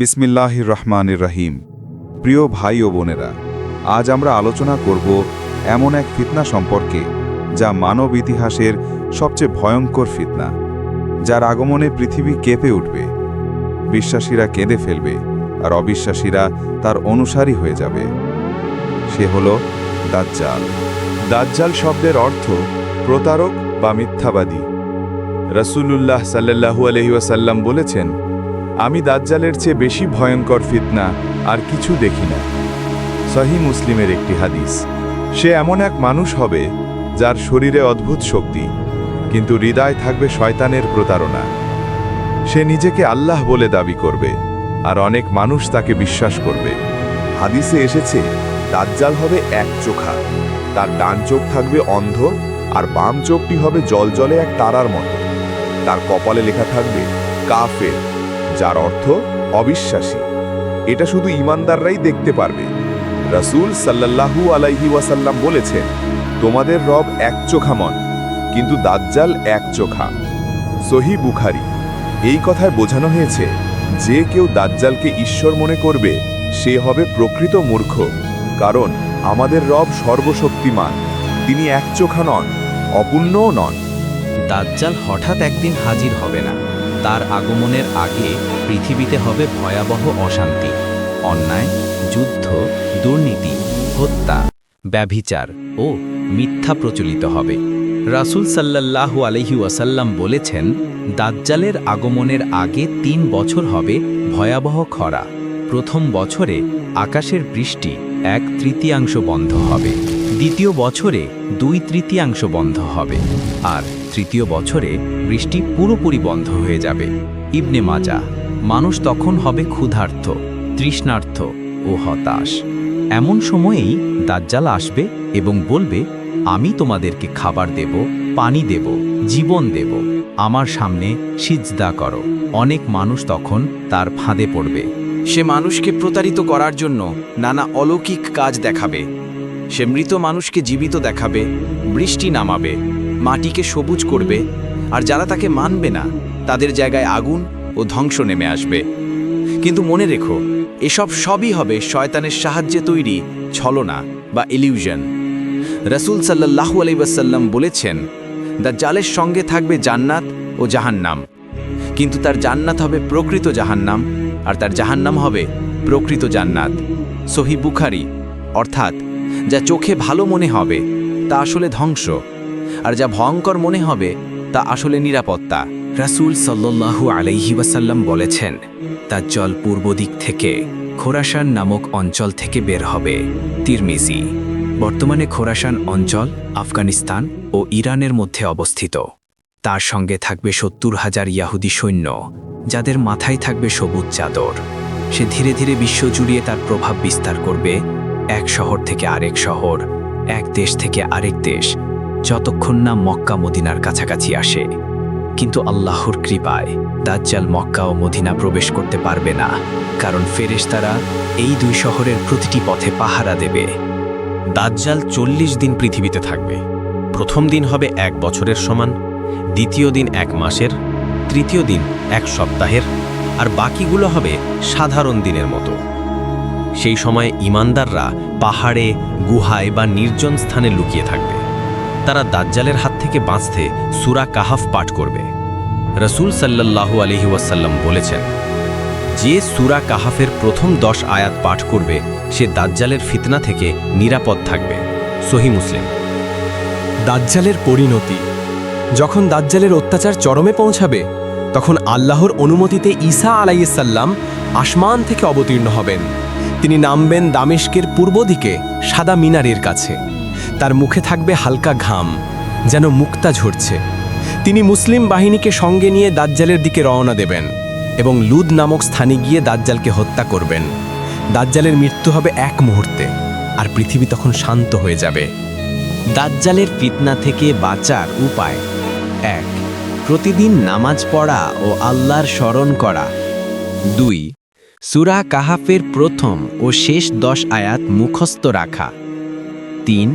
বিসমিল্লাহ রহমানির রহিম। প্রিয় ভাই ও বোনেরা, আজ আমরা আলোচনা করব এমন এক ফিতনা সম্পর্কে যা মানব ইতিহাসের সবচেয়ে ভয়ঙ্কর ফিতনা, যার আগমনে পৃথিবী কেঁপে উঠবে, বিশ্বাসীরা কেঁদে ফেলবে আর অবিশ্বাসীরা তার অনুসারী হয়ে যাবে। সে হল দাজ্জাল। দাজ্জাল শব্দের অর্থ প্রতারক বা মিথ্যাবাদী। রসুল্লাহ সাল্লাহু আলহিউসাল্লাম বলেছেন আমি দাজ্জালের চেয়ে বেশি ভয়ঙ্কর ফিতনা আর কিছু দেখি না। সহি মুসলিমের একটি হাদিস। সে এমন এক মানুষ হবে যার শরীরে অদ্ভুত শক্তি, কিন্তু হৃদয় থাকবে শয়তানের প্রতারণা। সে নিজেকে আল্লাহ বলে দাবি করবে আর অনেক মানুষ তাকে বিশ্বাস করবে। হাদিসে এসেছে, দাজ্জাল হবে এক চোখা, তার ডান চোখ থাকবে অন্ধ আর বাম চোখটি হবে জলজলে এক তারার মতো। তার কপালে লেখা থাকবে, কাফের। যার অর্থ অবিশ্বাসী। এটা শুধু ইমানদাররাই দেখতে পারবে। রাসূল সাল্লাল্লাহু আলাইহি ওয়াসাল্লাম বলেছেন, তোমাদের রব এক চোখা মন, কিন্তু দাজ্জাল এক চোখা। সহি বুখারি এই কথায় বোঝানো হয়েছে, যে কেউ দাজ্জালকে ঈশ্বর মনে করবে, সে হবে প্রকৃত মূর্খ, কারণ আমাদের রব সর্বশক্তিমান, তিনি এক চোখা নন, অপূর্ণও নন। দাজ্জাল হঠাৎ একদিন হাজির হবে না। তার আগমনের আগে পৃথিবীতে হবে ভয়াবহ অশান্তি, অন্যায়, যুদ্ধ, দুর্নীতি, হত্যা, ব্যভিচার ও মিথ্যা প্রচলিত হবে। রাসূল সাল্লাল্লাহু আলহি ওয়াসাল্লাম বলেছেন, দাজ্জালের আগমনের আগে তিন বছর হবে ভয়াবহ খরা। প্রথম বছরে আকাশের বৃষ্টি এক তৃতীয়াংশ বন্ধ হবে। দ্বিতীয় বছরে দুই তৃতীয়াংশ বন্ধ হবে আর তৃতীয় বছরে বৃষ্টি পুরোপুরি বন্ধ হয়ে যাবে। ইবনে মাজা, মানুষ তখন হবে ক্ষুধার্থ তৃষ্ণার্থ ও হতাশ। এমন সময়েই দাজ্জাল আসবে এবং বলবে, আমি তোমাদেরকে খাবার দেব, পানি দেব, জীবন দেব। আমার সামনে সিজদা করো। অনেক মানুষ তখন তার ফাঁদে পড়বে। সে মানুষকে প্রতারিত করার জন্য নানা অলৌকিক কাজ দেখাবে। সে মৃত মানুষকে জীবিত দেখাবে, বৃষ্টি নামাবে, মাটিকে সবুজ করবে, আর যারা তাকে মানবে না, তাদের জায়গায় আগুন ও ধ্বংস নেমে আসবে। কিন্তু মনে রেখো, এসব সবই হবে শয়তানের সাহায্যে তৈরি ছলনা বা ইলিউশন রসুল সাল্লাহু আলাইসাল্লাম বলেছেন দ্য জালের সঙ্গে থাকবে জান্নাত ও জাহান্নাম। কিন্তু তার জান্নাত হবে প্রকৃত জাহান্নাম, আর তার জাহান্নাম হবে প্রকৃত জান্নাত। সহি বুখারি, অর্থাৎ যা চোখে ভালো মনে হবে, তা আসলে ধ্বংস। আর যা ভয়ঙ্কর মনে হবে, তা আসলে নিরাপত্তা। রাসূল সাল্লাল্লাহু আলাইহি ওয়াসাল্লাম বলেছেন, তার জল পূর্ব দিক থেকে খোরাসান নামক অঞ্চল থেকে বের হবে। তিরমিজি, বর্তমানে খোরাসান অঞ্চল আফগানিস্তান ও ইরানের মধ্যে অবস্থিত। তার সঙ্গে থাকবে সত্তর হাজার ইয়াহুদি সৈন্য, যাদের মাথায় থাকবে সবুজ চাদর। সে ধীরে ধীরে বিশ্ব জুড়িয়ে তার প্রভাব বিস্তার করবে এক শহর থেকে আরেক শহর, এক দেশ থেকে আরেক দেশ, যতক্ষণ না মক্কা মদিনার কাছাকাছি আসে। কিন্তু আল্লাহর কৃপায় দাজ্জাল মক্কা ও মদিনা প্রবেশ করতে পারবে না, কারণ ফেরেশতারা এই দুই শহরের প্রতিটি পথে পাহারা দেবে। দাজ্জাল চল্লিশ দিন পৃথিবীতে থাকবে। প্রথম দিন হবে এক বছরের সমান, দ্বিতীয় দিন এক মাসের, তৃতীয় দিন এক সপ্তাহের, আর বাকিগুলো হবে সাধারণ দিনের মতো। সেই সময় ইমানদাররা পাহাড়ে, গুহায় বা নির্জন স্থানে লুকিয়ে থাকবে। তারা দাজ্জালের হাত থেকে বাঁচতে সুরা কাহাফ পাঠ করবে। রসুল সাল্লাল্লাহু আলহি ওয়াসাল্লাম বলেছেন, যে সুরা কাহাফের প্রথম দশ আয়াত পাঠ করবে, সে দাজ্জালের ফিতনা থেকে নিরাপদ থাকবে। সহি মুসলিম। দাজ্জালের পরিণতি। যখন দাজ্জালের অত্যাচার চরমে পৌঁছাবে, তখন আল্লাহর অনুমতিতে ঈসা আলাইসাল্লাম আসমান থেকে অবতীর্ণ হবেন। তিনি নামবেন দামেশকের পূর্ব দিকে, সাদা মিনারের কাছে। তার মুখে থাকবে হালকা ঘাম, যেন মুক্তা ঝরছে। তিনি মুসলিম বাহিনীকে সঙ্গে নিয়ে দাজ্জালের দিকে রওনা দেবেন এবং লুদ নামক স্থানে গিয়ে দাজ্জালকে হত্যা করবেন। দাজ্জালের মৃত্যু হবে এক মুহূর্তে, আর পৃথিবী তখন শান্ত হয়ে যাবে। দাজ্জালের ফিতনা থেকে বাঁচার উপায় এক, প্রতিদিন নামাজ পড়া ও আল্লাহর স্মরণ করা। দুই সুরা কাহাফের প্রথম ও শেষ দশ আয়াত মুখস্থ রাখা। তিন,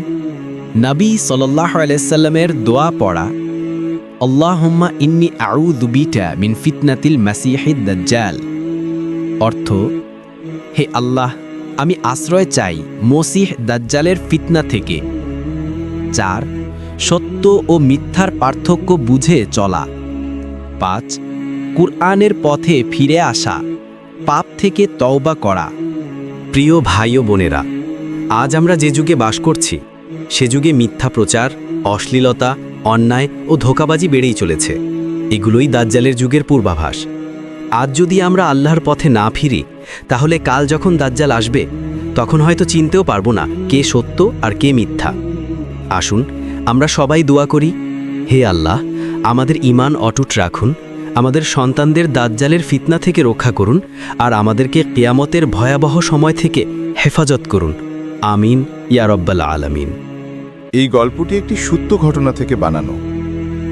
নবী সাল্লাহ আলাইসাল্লামের দোয়া পড়া, আল্লাহুম্মা ইন্নি আউযু বিকা মিন ফিতনাতিল মাসিহিদ দাজ্জাল। অর্থ, হে আল্লাহ, আমি আশ্রয় চাই মসিহ দাজ্জালের ফিতনা থেকে। চার, সত্য ও মিথ্যার পার্থক্য বুঝে চলা। পাঁচ, কুরআনের পথে ফিরে আসা। পাপ থেকে তওবা করা। প্রিয় ভাই ও বোনেরা, আজ আমরা যে যুগে বাস করছি, সে যুগে মিথ্যা প্রচার, অশ্লীলতা, অন্যায় ও ধোকাবাজি বেড়েই চলেছে। এগুলোই দাজ্জালের যুগের পূর্বাভাস। আজ যদি আমরা আল্লাহর পথে না ফিরি, তাহলে কাল যখন দাজ্জাল আসবে, তখন হয়তো চিনতেও পারব না কে সত্য আর কে মিথ্যা। আসুন, আমরা সবাই দোয়া করি, হে আল্লাহ, আমাদের ইমান অটুট রাখুন আমাদের সন্তানদের দাজ্জালের ফিতনা থেকে রক্ষা করুন আর আমাদেরকে কেয়ামতের ভয়াবহ সময় থেকে হেফাজত করুন। আমিন, ইয়া রব্বাল আলামিন। এই গল্পটি একটি সত্য ঘটনা থেকে বানানো।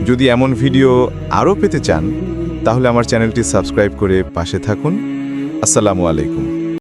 যদি এমন ভিডিও আরও পেতে চান, তাহলে আমার চ্যানেলটি সাবস্ক্রাইব করে পাশে থাকুন। আসসালামু আলাইকুম।